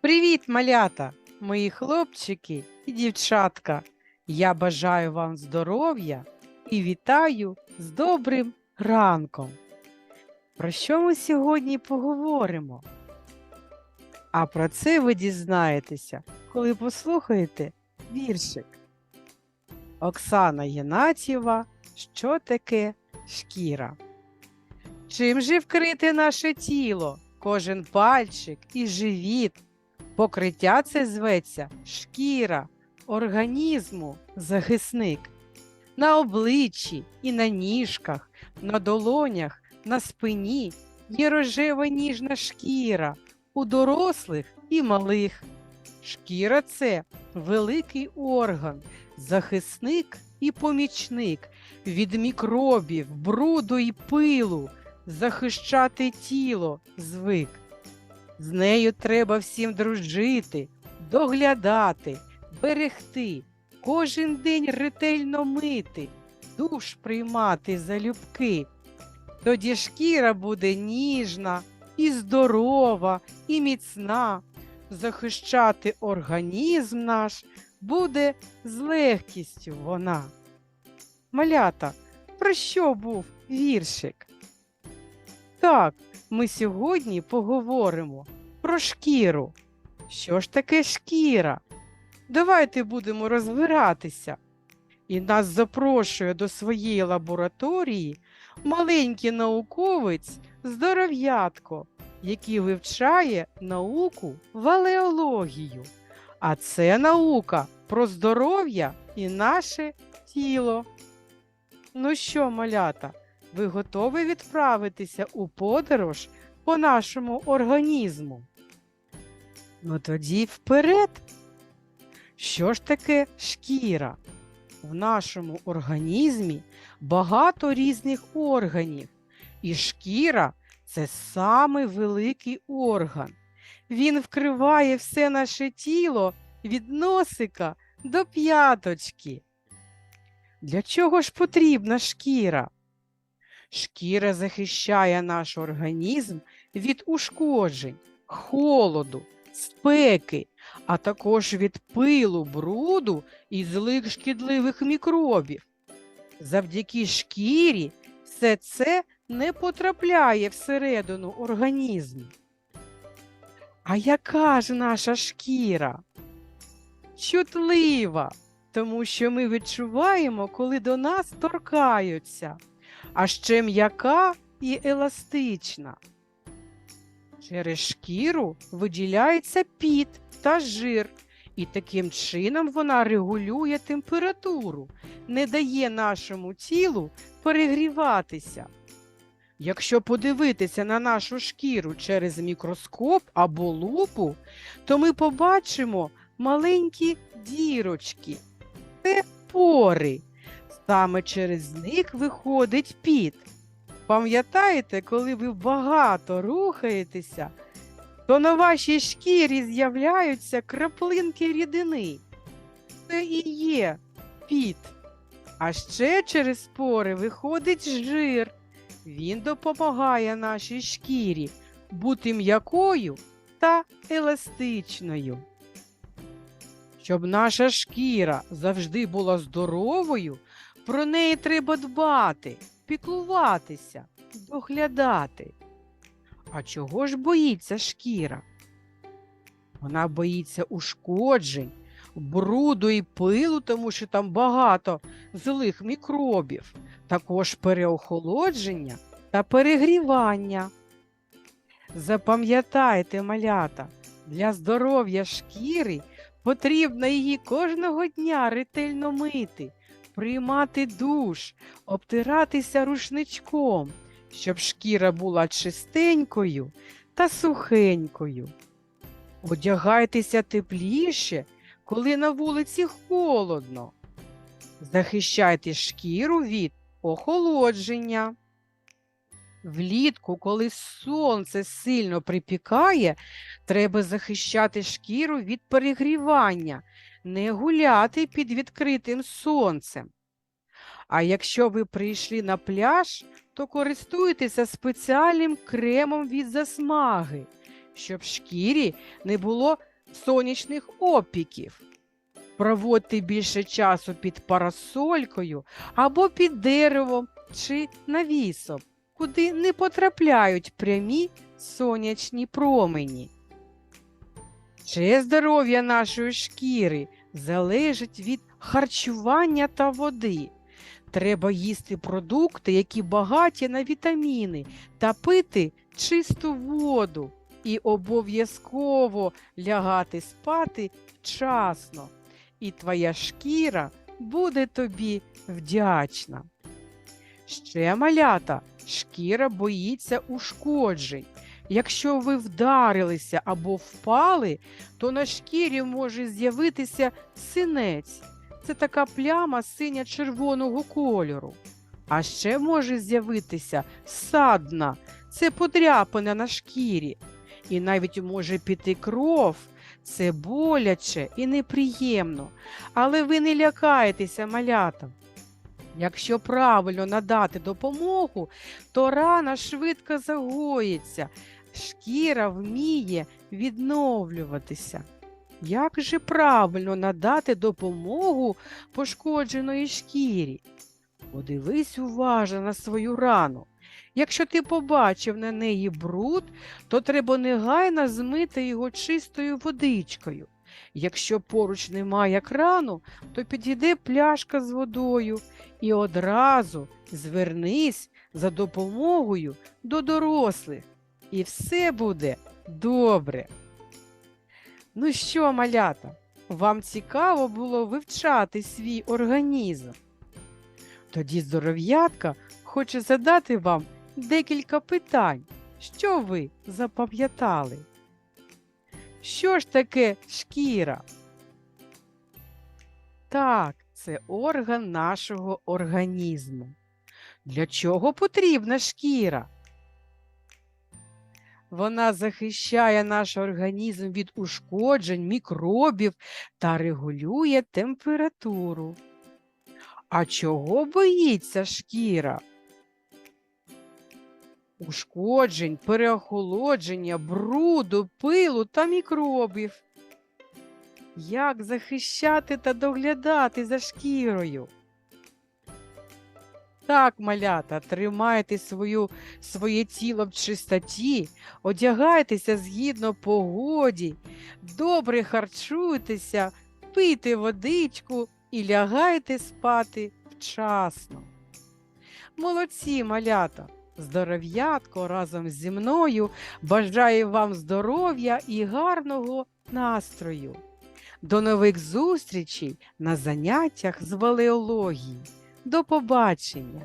Привіт, малята, мої хлопчики і дівчатка. Я бажаю вам здоров'я і вітаю з добрим ранком. Про що ми сьогодні поговоримо? А про це ви дізнаєтеся, коли послухаєте віршик. Оксана Єнатєва Що таке шкіра? Чим же вкрите наше тіло, кожен пальчик і живіт? Покриття це зветься шкіра організму, захисник. На обличчі і на ніжках, на долонях, на спині є рожева ніжна шкіра у дорослих і малих. Шкіра це великий орган, захисник і помічник від мікробів, бруду і пилу, захищати тіло звик. З нею треба всім дружити, доглядати, берегти, кожен день ретельно мити, душ приймати залюбки. Тоді шкіра буде ніжна, і здорова, і міцна. Захищати організм наш буде з легкістю вона. Малята, про що був віршик? Так, ми сьогодні поговоримо про шкіру. Що ж таке шкіра? Давайте будемо розбиратися. І нас запрошує до своєї лабораторії маленький науковець здоров'ятко, який вивчає науку валеологію. А це наука про здоров'я і наше тіло. Ну що, малята, ви готові відправитися у подорож по нашому організму? Ну тоді вперед. Що ж таке шкіра? В нашому організмі багато різних органів, і шкіра це самий великий орган. Він вкриває все наше тіло від носика до п'яточки. Для чого ж потрібна шкіра? Шкіра захищає наш організм від ушкоджень, холоду, спеки, а також від пилу, бруду і злих шкідливих мікробів. Завдяки шкірі все це не потрапляє всередину організму. А яка ж наша шкіра? Чутлива, тому що ми відчуваємо, коли до нас торкаються, а ще м'яка і еластична. Через шкіру виділяється піт та жир, і таким чином вона регулює температуру, не дає нашому тілу перегріватися. Якщо подивитися на нашу шкіру через мікроскоп або лупу, то ми побачимо маленькі дірочки. Це пори. Саме через них виходить піт. Пам'ятаєте, коли ви багато рухаєтеся, то на вашій шкірі з'являються краплинки рідини. Це і є піт. А ще через пори виходить жир. Він допомагає нашій шкірі бути м'якою та еластичною. Щоб наша шкіра завжди була здоровою, про неї треба дбати, піклуватися, доглядати. А чого ж боїться шкіра? Вона боїться ушкоджень, бруду і пилу, тому що там багато злих мікробів, також переохолодження та перегрівання. Запам'ятайте, малята, для здоров'я шкіри потрібно її кожного дня ретельно мити, приймати душ, обтиратися рушничком, щоб шкіра була чистенькою та сухенькою. Одягайтеся тепліше, коли на вулиці холодно. Захищайте шкіру від охолодження. Влітку, коли сонце сильно припікає, треба захищати шкіру від перегрівання, не гуляти під відкритим сонцем. А якщо ви прийшли на пляж, то користуйтеся спеціальним кремом від засмаги, щоб шкірі не було сонячних опіків. Проводьте більше часу під парасолькою або під деревом чи навісом, куди не потрапляють прямі сонячні промені. Ще здоров'я нашої шкіри залежить від харчування та води. Треба їсти продукти, які багаті на вітаміни, та пити чисту воду і обов'язково лягати спати вчасно. І твоя шкіра буде тобі вдячна. Ще малята, шкіра боїться ушкоджень. Якщо ви вдарилися або впали, то на шкірі може з'явитися синець. Це така пляма синя-червоного кольору. А ще може з'явитися садна, це подряпина на шкірі. І навіть може піти кров, це боляче і неприємно. Але ви не лякайтеся, малята. Якщо правильно надати допомогу, то рана швидко загоїться, шкіра вміє відновлюватися. Як же правильно надати допомогу пошкодженої шкірі? Подивись уважно на свою рану. Якщо ти побачив на неї бруд, то треба негайно змити його чистою водичкою. Якщо поруч немає крану, то підійде пляшка з водою і одразу звернись за допомогою до дорослих, і все буде добре. Ну що, малята, вам цікаво було вивчати свій організм? Тоді здоров'ятка хоче задати вам декілька питань. Що ви запам'ятали? Що ж таке шкіра? Так, це орган нашого організму. Для чого потрібна шкіра? Вона захищає наш організм від ушкоджень, мікробів та регулює температуру. А чого боїться шкіра? Ушкоджень, переохолодження, бруду, пилу та мікробів. Як захищати та доглядати за шкірою? Так, малята, тримайте свою, своє тіло в чистоті, одягайтеся згідно погоді, добре харчуйтеся, пийте водичку і лягайте спати вчасно. Молодці, малята! Здоров'ятко разом зі мною бажаю вам здоров'я і гарного настрою. До нових зустрічей на заняттях з валеології. До побачення!